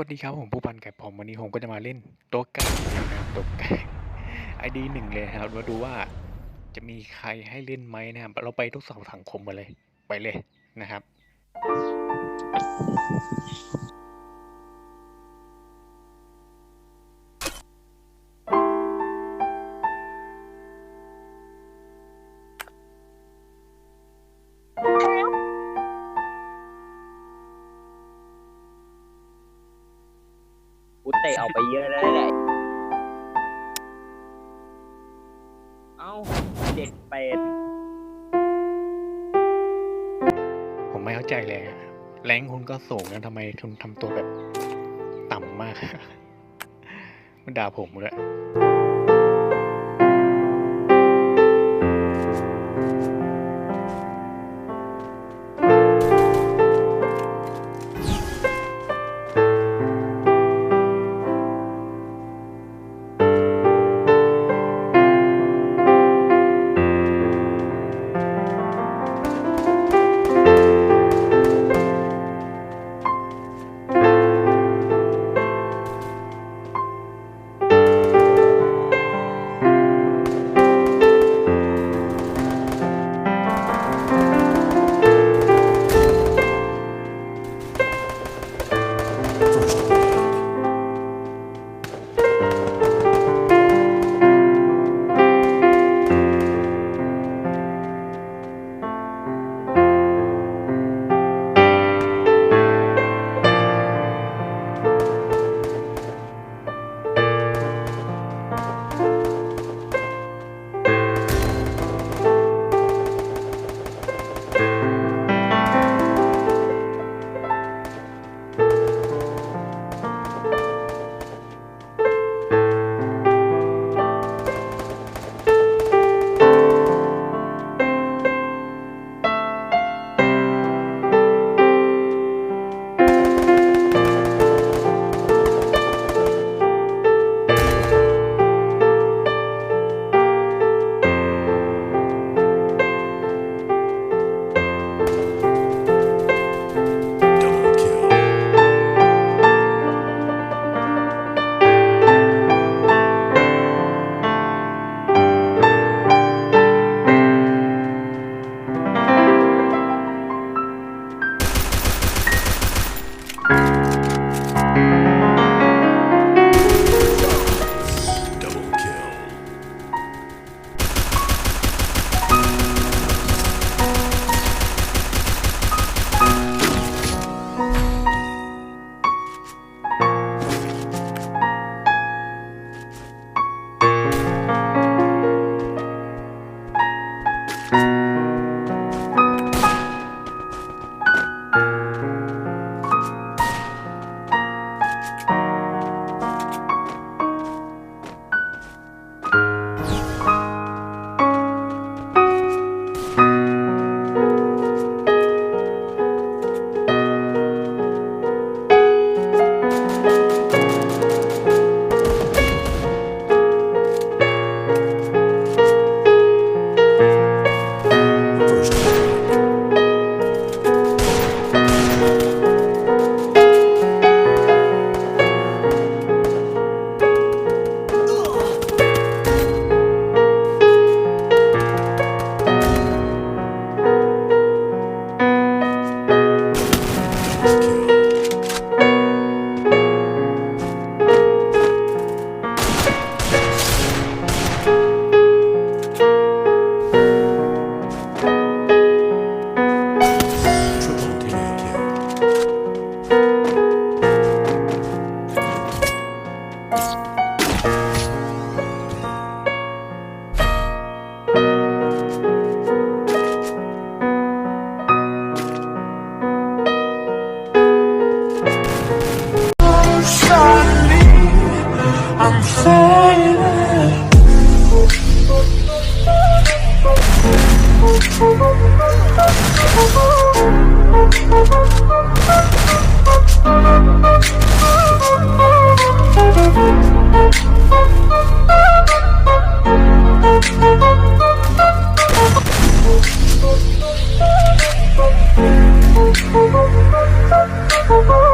วัสดีครับผมผู้พันไก่ผมวันนี้ผมก็จะมาเล่นตัวไก่นะครับตัวไก่ไอดีหนึ่งเลยนะครับมาดูว่าจะมีใครให้เล่นไหมนะครับ เราไปทุกเสาสังคมมาเลย ไปเลยนะครับ ตะออกไปเยอะแล้วแหละเอ้าเด็กเป็ดผมไม่เข้าใจเลยแรงคุณก็สูงนะทำไมคุณทำตัวแบบต่ำมาก มันด่าผมเลย Oh.